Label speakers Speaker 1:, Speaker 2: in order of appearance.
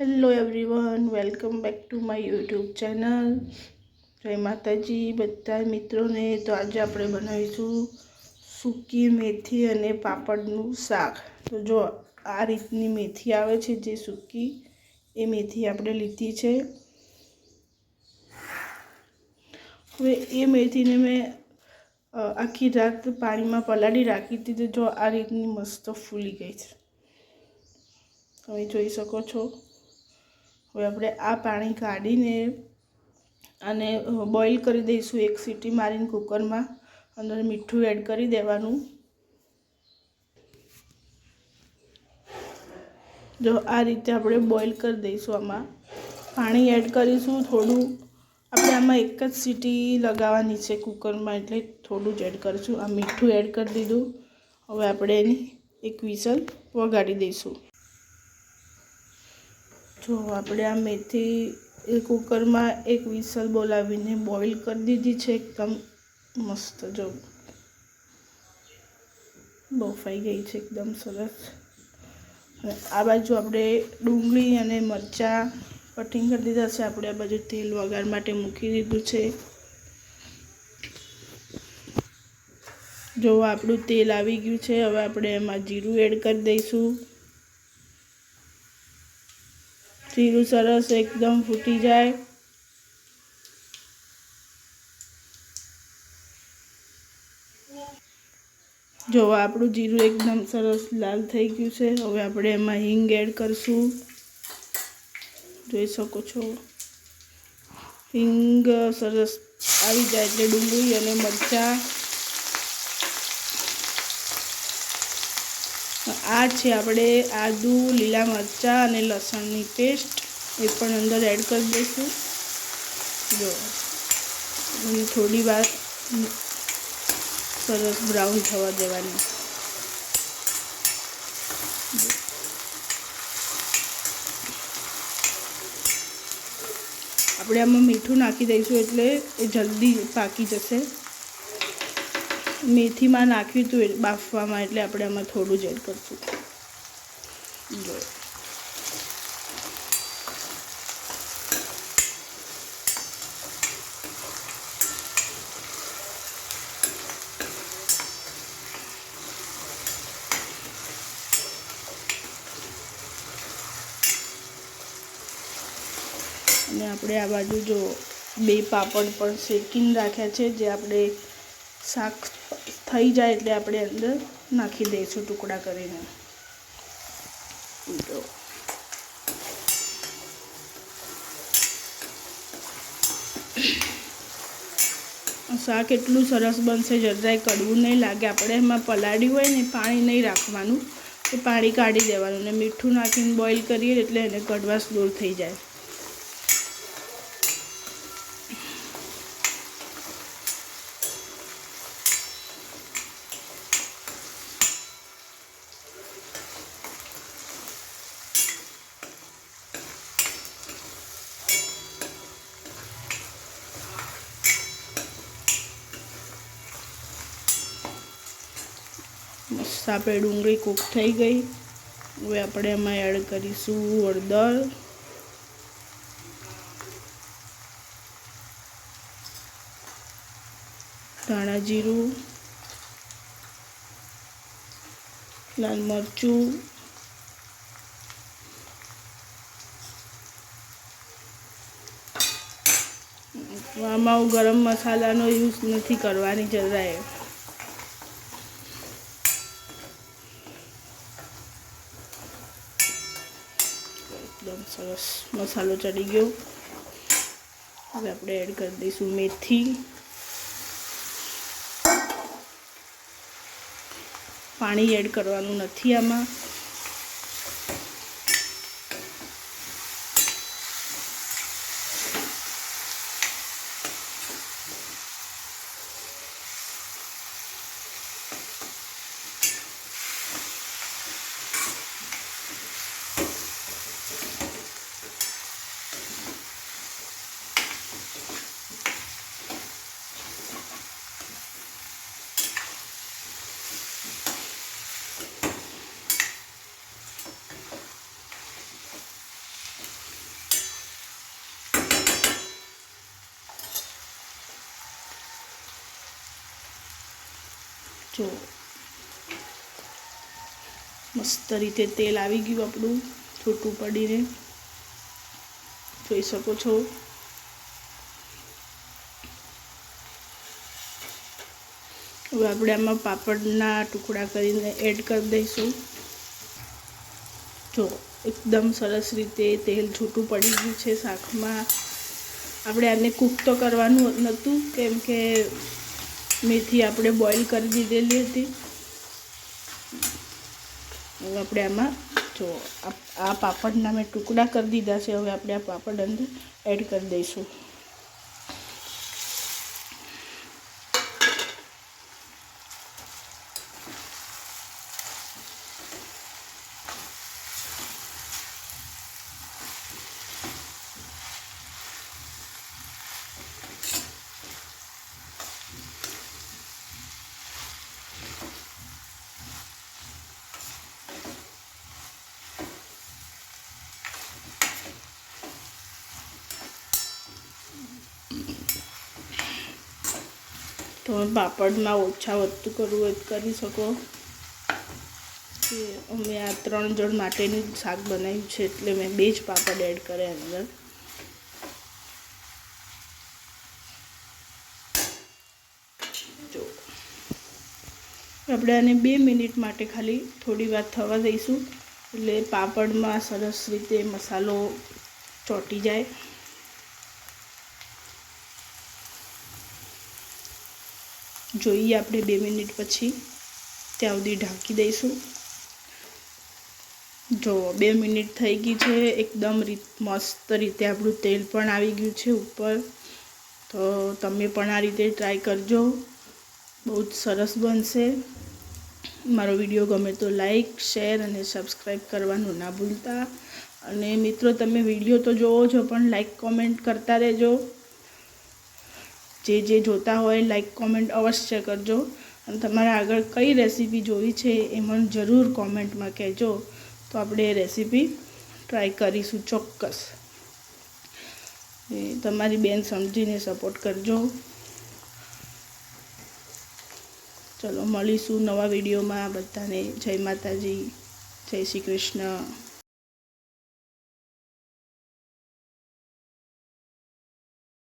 Speaker 1: Hello everyone welcome back to my YouTube channel જય માતાજી બધા મિત્રોને તો આજે આપણે બનાવીશું સૂકી મેથી અને પાપડનું શાક. તો જો આ રીતની મેથી આવે છે જે સૂકી, એ મેથી આપણે લીધી છે. હવે એ મેથીને મેં આખી રાત પાણીમાં પલાળી રાખી હતી તો જો આ રીતની મસ્ત ફૂલી ગઈ છે. તમે જોઈ શકો છો. હવે આપણે આ પાણી કાઢીને અને બોઇલ કરી દઈશું એક સીટી મારીને કુકરમાં. અંદર મીઠું એડ કરી દેવાનું. જો આ રીતે આપણે બોઇલ કરી દઈશું આમાં. પાણી એડ કરીશું થોડું. આપણે આમાં એક જ સીટી લગાવવાની છે કુકરમાં, એટલે થોડું જ એડ કરીશું. આ મીઠું એડ કરી દીધું. હવે આપણે એની એક વિસલ વગાડી દઈશું. જો આપણે આ મેથી એ કુકરમાં એક વિસલ બોલાવીને બોઇલ કરી દીધી છે, એકદમ મસ્ત જો. બફાઈ ગઈ છે, એકદમ સરસ. આ બાજુ આપણે ડુંગળી અને મરચાં કટિંગ કરી દીધા છે, આપણે આ બાજુ તેલ વઘાર માટે મૂકી દીધું છે. જો આપણું તેલ આવી ગયું છે, હવે આપણે એમાં જીરું એડ કરી દઈશું. જીરું સરસ એકદમ ફૂટી જાય. જો, આપણું જીરું એકદમ સરસ લાલ થઈ ગયું છે. હવે આપણે એમાં હિંગ એડ કરશું. જોઈ શકો છો. હિંગ સરસ આવી જાય એટલે ડુંગળી અને મરચાં. આ છે આપણે આદુ, લીલા મરચાં અને લસણની પેસ્ટ. એ પણ અંદર એડ કરી દઈશું. જો. અને થોડી વાર સરસ બ્રાઉન થવા દેવાની. આપણે આમાં મીઠું નાખી દઈશું એટલે એ જલ્દી પાકી જશે. મેથીમાં નાખ્યું હતું બાફવામાં એટલે આપણે આમાં થોડું જ એડ કરશું. જો અને આપણે આ બાજુ જો બે પાપડ પણ શેકીને રાખ્યા છે, જે આપણે શાક થઈ જાય એટલે આપણે અંદર નાખી દઈશું ટુકડા કરીને. જો શાક એટલું સરસ બનશે, જરાય કડવું નહીં લાગે. આપણે એમાં પલાળ્યું હોય ને, પાણી નહીં રાખવાનું. તો પાણી કાઢી દેવાનું ને મીઠું નાખીને બોઇલ કરીએ એટલે એને કડવાશ દૂર થઈ જાય. મસ્ત આપણે ડુંગળી કૂક થઈ ગઈ. હવે આપણે એમાં એડ કરીશું હળદર. ધાણા જીરું. લાલ મરચું. આમાં હું ગરમ મસાલાનો યુઝ નથી કરવાની, જરાય એકદમ સરસ મસાલો ચડી ગયો. હવે આપણે એડ કરી દઈશું મેથી. પાણી એડ કરવાનું નથી આમાં. જો. મસ્ત રીતે તેલ આવી ગયું આપણું, છૂટું પડીને. જોઈ શકો છો. હવે આપણે આમાં પાપડના ટુકડા કરીને એડ કરી દઈશું. જો, એકદમ સરસ રીતે તેલ છૂટું પડી ગયું છે શાકમાં. આપણે આને કૂક તો કરવાનું નહોતું, કેમ કે મેથી આપણે બોઇલ કરી દીધેલી હતી. હવે આપણે આમાં જો, આ પાપડના મેં ટુકડા કરી દીધા છે. હવે આપણે આ પાપડ અંદર એડ કરી દઈશું. તમે પાપડમાં ઓછા વધતું કરવું હોય કરી શકો. અમે આ ત્રણ જણ માટેનું શાક બનાવ્યું છે એટલે મેં બે જ પાપડ એડ કર્યા અંદર. જો. આપણે આને બે મિનિટ માટે ખાલી થોડી વાર થવા દઈશું. એટલે પાપડમાં સરસ રીતે મસાલો ચોંટી જાય. જોઈએ આપણે બે મિનિટ પછી. ત્યાં સુધી ઢાંકી દઈશું. જો બે મિનિટ થઈ ગઈ છે, એકદમ રીત મસ્ત રીતે આપણું તેલ પણ આવી ગયું છે ઉપર. તો તમે પણ આ રીતે ટ્રાય કરજો. બહુ જ સરસ બનશે. મારો વીડિયો ગમે તો લાઈક, શેર અને સબસ્ક્રાઈબ કરવાનું ના ભૂલતા. અને મિત્રો, તમે વીડિયો તો જોવો છો પણ લાઈક, કોમેન્ટ કરતા રહેજો. જે જે જોતા હોય લાઈક કોમેન્ટ અવશ્ય કરજો. અને તમારે આગળ કઈ રેસીપી જોવી છે એ મને જરૂર કોમેન્ટમાં કહેજો. તો આપણે એ રેસીપી ટ્રાય કરીશું ચોક્કસ. એ તમારી બેન સમજીને સપોર્ટ કરજો. ચલો, મળીશું નવા વિડીયોમાં બધાને જય માતાજી, જય શ્રી કૃષ્ણ.